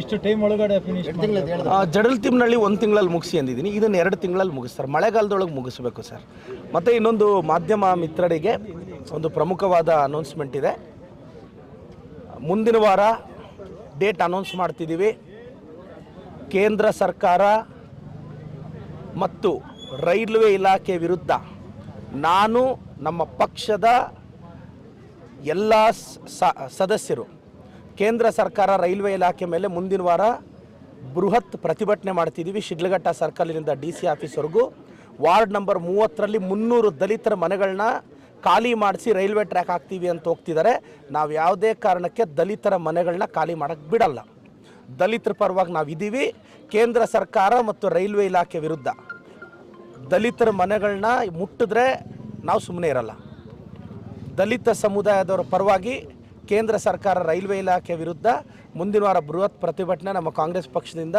ಇಷ್ಟು ಟೈಮ್ ಒಳಗಡೆ ಫಿನಿಶ್ ಜಡಲ್ ತಿಮ್ನಳ್ಳಿ ಒಂದು ತಿಂಗಳಲ್ಲಿ ಮುಗಿಸಿ ಅಂದಿದ್ದೀನಿ. ಇದನ್ನು ಎರಡು ತಿಂಗಳಲ್ಲಿ ಮುಗಿಸ್ತಾರೆ. ಮಳೆಗಾಲದೊಳಗೆ ಮುಗಿಸ್ಬೇಕು ಸರ್ ಮತ್ತು ಇನ್ನೊಂದು ಮಾಧ್ಯಮ ಮಿತ್ರರಿಗೆ ಒಂದು ಪ್ರಮುಖವಾದ ಅನೌನ್ಸ್ಮೆಂಟ್ ಇದೆ. ಮುಂದಿನ ವಾರ ಡೇಟ್ ಅನೌನ್ಸ್ ಮಾಡ್ತಿದ್ದೀವಿ ಕೇಂದ್ರ ಸರ್ಕಾರ ಮತ್ತು ರೈಲ್ವೆ ಇಲಾಖೆ ವಿರುದ್ಧ ನಾನು ನಮ್ಮ ಪಕ್ಷದ ಎಲ್ಲ ಸ- ಸದಸ್ಯರು ಕೇಂದ್ರ ಸರ್ಕಾರ ರೈಲ್ವೆ ಇಲಾಖೆ ಮೇಲೆ ಮುಂದಿನ ವಾರ ಬೃಹತ್ ಪ್ರತಿಭಟನೆ ಮಾಡ್ತಿದ್ದೀವಿ. ಶಿಡ್ಲಘಟ್ಟ ಸರ್ಕಲಿನಿಂದ ಡಿ ಸಿ ಆಫೀಸ್ವರೆಗೂ. ವಾರ್ಡ್ ನಂಬರ್ ಮೂವತ್ತರಲ್ಲಿ ಮುನ್ನೂರು ದಲಿತರ ಮನೆಗಳನ್ನ ಖಾಲಿ ಮಾಡಿಸಿ ರೈಲ್ವೆ ಟ್ರ್ಯಾಕ್ ಹಾಕ್ತೀವಿ ಅಂತ ಹೋಗ್ತಿದ್ದಾರೆ. ನಾವು ಯಾವುದೇ ಕಾರಣಕ್ಕೆ ದಲಿತರ ಮನೆಗಳನ್ನ ಖಾಲಿ ಮಾಡೋಕ್ಕೆ ಬಿಡಲ್ಲ. ದಲಿತರ ಪರವಾಗಿ ನಾವು ಇದ್ದೀವಿ ಕೇಂದ್ರ ಸರ್ಕಾರ ಮತ್ತು ರೈಲ್ವೆ ಇಲಾಖೆ ವಿರುದ್ಧ ದಲಿತರ ಮನೆಗಳನ್ನ ಮುಟ್ಟಿದ್ರೆ ನಾವು ಸುಮ್ಮನೆ ಇರಲ್ಲ. ದಲಿತ ಸಮುದಾಯದವರ ಪರವಾಗಿ ಕೇಂದ್ರ ಸರ್ಕಾರ ರೈಲ್ವೆ ಇಲಾಖೆ ವಿರುದ್ಧ ಮುಂದಿನ ವಾರ ಬೃಹತ್ ಪ್ರತಿಭಟನೆ ನಮ್ಮ ಕಾಂಗ್ರೆಸ್ ಪಕ್ಷದಿಂದ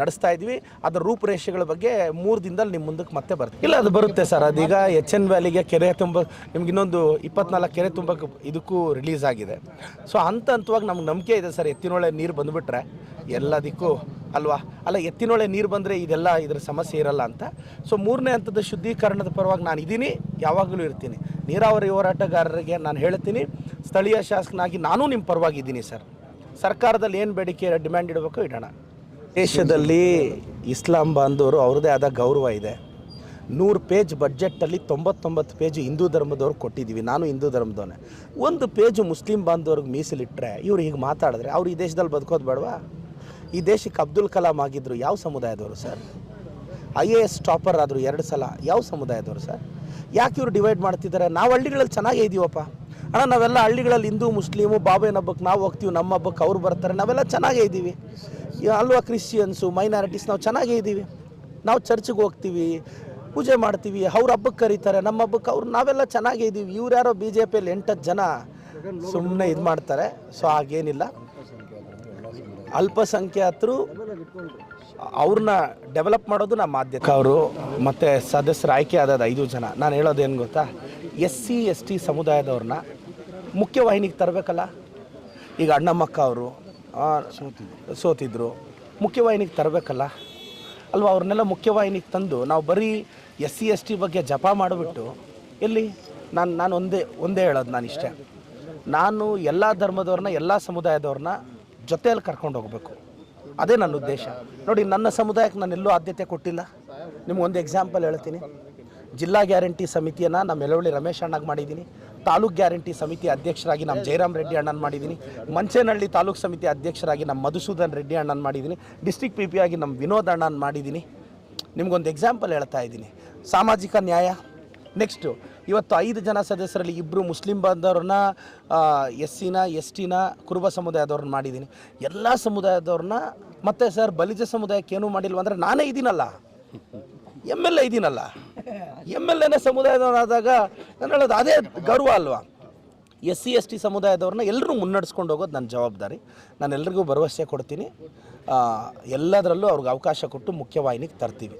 ನಡೆಸ್ತಾ ಇದ್ವಿ. ಅದರ ರೂಪುರೇಷೆಗಳ ಬಗ್ಗೆ ಮೂರು ದಿನದಲ್ಲಿ ನಿಮ್ಮ ಮುಂದಕ್ಕೆ ಮತ್ತೆ ಬರ್ತೀವಿ ಇಲ್ಲ ಅದು ಬರುತ್ತೆ ಸರ್. ಅದೀಗ ಎಚ್ ಎನ್ ವ್ಯಾಲಿಗೆ ಕೆರೆ ತುಂಬ ನಿಮ್ಗೆ ಇನ್ನೊಂದು ಇಪ್ಪತ್ನಾಲ್ಕು ಕೆರೆ ತುಂಬಕ್ಕೆ ಇದಕ್ಕೂ ರಿಲೀಸ್ ಆಗಿದೆ. ಸೊ ಹಂತ ಹಂತವಾಗಿ ನಮ್ಗೆ ನಂಬಿಕೆ ಇದೆ ಸರ್. ಎತ್ತಿನೊಳೆ ನೀರು ಬಂದುಬಿಟ್ರೆ ಎಲ್ಲದಕ್ಕೂ ಅಲ್ವಾ? ಅಲ್ಲ, ಎತ್ತಿನೊಳೆ ನೀರು ಬಂದರೆ ಇದೆಲ್ಲ ಇದರ ಸಮಸ್ಯೆ ಇರಲ್ಲ ಅಂತ. ಸೊ ಮೂರನೇ ಹಂತದ ಶುದ್ಧೀಕರಣದ ಪರವಾಗಿ ನಾನು ಇದ್ದೀನಿ ಯಾವಾಗಲೂ ಇರ್ತೀನಿ. ನೀರಾವರಿ ಹೋರಾಟಗಾರರಿಗೆ ನಾನು ಹೇಳ್ತೀನಿ, ಸ್ಥಳೀಯ ಶಾಸಕನಾಗಿ ನಾನು ನಿಮ್ಮ ಪರವಾಗಿ ಇದ್ದೀನಿ ಸರ್. ಸರ್ಕಾರದಲ್ಲಿ ಏನು ಬೇಡಿಕೆ ಡಿಮ್ಯಾಂಡ್ ಇಡಬೇಕು, ಇಡೋಣ. ದೇಶದಲ್ಲಿ ಇಸ್ಲಾಂ ಬಾಂಧವರು ಅವ್ರದ್ದೇ ಆದ ಗೌರವ ಇದೆ. ನೂರು ಪೇಜ್ ಬಜೆಟ್ಟಲ್ಲಿ ತೊಂಬತ್ತೊಂಬತ್ತು ಪೇಜ್ ಹಿಂದೂ ಧರ್ಮದವ್ರು ಕೊಟ್ಟಿದ್ದೀವಿ, ನಾನು ಹಿಂದೂ ಧರ್ಮದವನೇ. ಒಂದು ಪೇಜು ಮುಸ್ಲಿಂ ಬಾಂಧವ್ರಿಗೆ ಮೀಸಲಿಟ್ಟರೆ ಇವ್ರು ಹೀಗೆ ಮಾತಾಡಿದ್ರೆ ಅವ್ರು ಈ ದೇಶದಲ್ಲಿ ಬದುಕೋದು ಬೇಡವಾ? ಈ ದೇಶಕ್ಕೆ ಅಬ್ದುಲ್ ಕಲಾಂ ಆಗಿದ್ದರು ಯಾವ ಸಮುದಾಯದವರು sir? I A S topper ಆದರು ಎರಡು ಸಲ ಯಾವ ಸಮುದಾಯದವರು ಸರ್? ಯಾಕೆ ಇವರು ಡಿವೈಡ್ ಮಾಡ್ತಿದ್ದಾರೆ? ನಾವು ಹಳ್ಳಿಗಳಲ್ಲಿ ಚೆನ್ನಾಗೇ ಇದೀವಪ್ಪ. ಅಣ್ಣ, ನಾವೆಲ್ಲ ಹಳ್ಳಿಗಳಲ್ಲಿ ಹಿಂದೂ, ಮುಸ್ಲಿಮು ಬಾಬೇನ ಹಬ್ಬಕ್ಕೆ ನಾವು ಹೋಗ್ತೀವಿ, ನಮ್ಮ ಹಬ್ಬಕ್ಕೆ ಅವ್ರು ಬರ್ತಾರೆ, ನಾವೆಲ್ಲ ಚೆನ್ನಾಗೇ ಇದ್ದೀವಿ ಅಲ್ವಾ ಕ್ರಿಶ್ಚಿಯನ್ಸು, ಮೈನಾರಿಟೀಸ್, ನಾವು ಚೆನ್ನಾಗೇ ಇದ್ದೀವಿ ನಾವು ಚರ್ಚಿಗೆ ಹೋಗ್ತೀವಿ, ಪೂಜೆ ಮಾಡ್ತೀವಿ, ಅವ್ರ ಹಬ್ಬಕ್ಕೆ ಕರೀತಾರೆ, ನಮ್ಮ ಹಬ್ಬಕ್ಕೆ ಅವ್ರು ನಾವೆಲ್ಲ ಚೆನ್ನಾಗೇ ಇದ್ದೀವಿ ಇವ್ರು ಯಾರೋ ಬಿ ಜೆ ಪಿಯಲ್ಲಿ ಎಂಟತ್ತು ಜನ ಸುಮ್ಮನೆ ಇದು ಮಾಡ್ತಾರೆ, ಸೊ ಹಾಗೇನಿಲ್ಲ. ಅಲ್ಪಸಂಖ್ಯಾತರು ಅವ್ರನ್ನ ಡೆವಲಪ್ ಮಾಡೋದು ನಮ್ಮ ಆದ್ಯತೆ. ಅವರು ಮತ್ತು ಸದಸ್ಯರು ಆಯ್ಕೆ ಆದದ ಐದು ಜನ. ನಾನು ಹೇಳೋದೇನು ಗೊತ್ತಾ? ಎಸ್ ಸಿ, ಎಸ್ ಟಿ ಸಮುದಾಯದವ್ರನ್ನ ಮುಖ್ಯವಾಹಿನಿಗೆ ತರಬೇಕಲ್ಲ? ಈಗ ಅಣ್ಣಮ್ಮಕ್ಕ ಅವರು ಸೋತಿದ್ರು. ಮುಖ್ಯವಾಹಿನಿಗೆ ತರಬೇಕಲ್ಲ? ಅಲ್ವಾ, ಅವ್ರನ್ನೆಲ್ಲ ಮುಖ್ಯವಾಹಿನಿಗೆ ತಂದು ನಾವು ಬರೀ ಎಸ್ ಸಿ, ಎಸ್ ಟಿ ಬಗ್ಗೆ ಜಪ ಮಾಡಿಬಿಟ್ಟು ಎಲ್ಲಿ? ನಾನು ನಾನು ಒಂದೇ ಒಂದೇ ಹೇಳೋದು ನಾನು ಇಷ್ಟೇ ನಾನು ಎಲ್ಲ ಧರ್ಮದವ್ರನ್ನ, ಎಲ್ಲ ಸಮುದಾಯದವ್ರನ್ನ ಜೊತೆಯಲ್ಲಿ ಕರ್ಕೊಂಡು ಹೋಗಬೇಕು. ಅದೇ ನನ್ನ ಉದ್ದೇಶ. ನೋಡಿ, ನನ್ನ ಸಮುದಾಯಕ್ಕೆ ನಾನು ಎಲ್ಲೂ ಆದ್ಯತೆ ಕೊಟ್ಟಿಲ್ಲ. ನಿಮ್ಗೊಂದು ಎಕ್ಸಾಂಪಲ್ ಹೇಳ್ತೀನಿ. ಜಿಲ್ಲಾ ಗ್ಯಾರಂಟಿ ಸಮಿತಿಯನ್ನು ನಮ್ಮ ಎಲವಳ್ಳಿ ರಮೇಶ್ ಅಣ್ಣಗೆ ಮಾಡಿದ್ದೀನಿ. ತಾಲೂಕ್ ಗ್ಯಾರಂಟಿ ಸಮಿತಿ ಅಧ್ಯಕ್ಷರಾಗಿ ನಮ್ಮ ಜಯರಾಮ್ ರೆಡ್ಡಿ ಅಣ್ಣನ ಮಾಡಿದ್ದೀನಿ. ಮಂಚೇನಹಳ್ಳಿ ತಾಲೂಕ್ ಸಮಿತಿ ಅಧ್ಯಕ್ಷರಾಗಿ ನಮ್ಮ ಮಧುಸೂದನ್ ರೆಡ್ಡಿ ಅಣ್ಣನ ಮಾಡಿದ್ದೀನಿ. ಡಿಸ್ಟಿಕ್ ಪಿ ಪಿ ಆಗಿ ನಮ್ಮ ವಿನೋದ್ ಅಣ್ಣನ ಮಾಡಿದ್ದೀನಿ. ನಿಮ್ಗೊಂದು ಎಕ್ಸಾಂಪಲ್ ಹೇಳ್ತಾ ಇದ್ದೀನಿ. ಸಾಮಾಜಿಕ ನ್ಯಾಯ ನೆಕ್ಸ್ಟು ಇವತ್ತು ಐದು ಜನ ಸದಸ್ಯರಲ್ಲಿ ಇಬ್ಬರು ಮುಸ್ಲಿಂ ಬಾಂಧವ್ರನ್ನ ಎಸ್ ಸಿನ ಎಸ್ ಟಿನ ಕುರುಬ ಸಮುದಾಯದವ್ರನ್ನ ಮಾಡಿದ್ದೀನಿ. ಎಲ್ಲ ಸಮುದಾಯದವ್ರನ್ನ, ಮತ್ತೆ ಸರ್ ಬಲಿಜ ಸಮುದಾಯಕ್ಕೆ ಏನೂ ಮಾಡಿಲ್ವ ಅಂದರೆ ನಾನೇ ಇದ್ದೀನಲ್ಲ ಎಂ ಎಲ್ ಎ ಇದ್ದೀನಲ್ಲ ಎಂ ಎಲ್ ಎನೇ ಸಮುದಾಯದವರಾದಾಗ ನಾನು ಹೇಳೋದು ಅದೇ ಗೌರವ ಅಲ್ವಾ. ಎಸ್ ಸಿ ಎಸ್ ಟಿ ಸಮುದಾಯದವ್ರನ್ನ ಎಲ್ಲರೂ ಮುನ್ನಡೆಸ್ಕೊಂಡು ಹೋಗೋದು ನನ್ನ ಜವಾಬ್ದಾರಿ. ನಾನು ಎಲ್ರಿಗೂ ಭರವಸೆ ಕೊಡ್ತೀನಿ. ಎಲ್ಲದರಲ್ಲೂ ಅವ್ರಿಗೆ ಅವಕಾಶ ಕೊಟ್ಟು ಮುಖ್ಯವಾಹಿನಿಗೆ ತರ್ತೀವಿ.